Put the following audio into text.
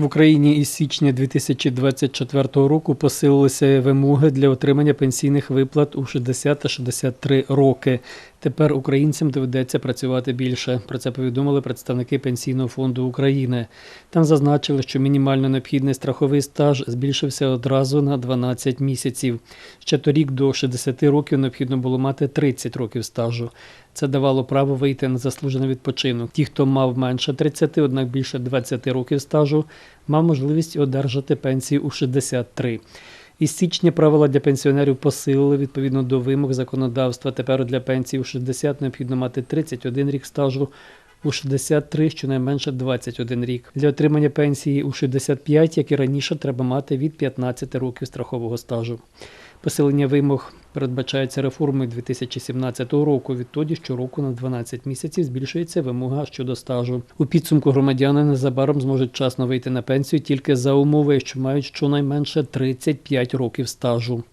В Україні із січня 2024 року посилилися вимоги для отримання пенсійних виплат у 60 та 63 роки. Тепер українцям доведеться працювати більше. Про це повідомили представники Пенсійного фонду України. Там зазначили, що мінімально необхідний страховий стаж збільшився одразу на 12 місяців. Ще торік до 60 років необхідно було мати 30 років стажу. Це давало право вийти на заслужений відпочинок. Ті, хто мав менше 30, однак більше 20 років стажу, мав можливість одержати пенсію у 63. Із січня правила для пенсіонерів посилили відповідно до вимог законодавства. Тепер для пенсії у 60 необхідно мати 31 рік стажу, у 63 щонайменше 21 рік. Для отримання пенсії у 65, як і раніше, треба мати від 15 років страхового стажу. Посилення вимог передбачається реформою 2017 року. Відтоді щороку на 12 місяців збільшується вимога щодо стажу. У підсумку громадяни незабаром зможуть вчасно вийти на пенсію тільки за умови, що мають щонайменше 35 років стажу.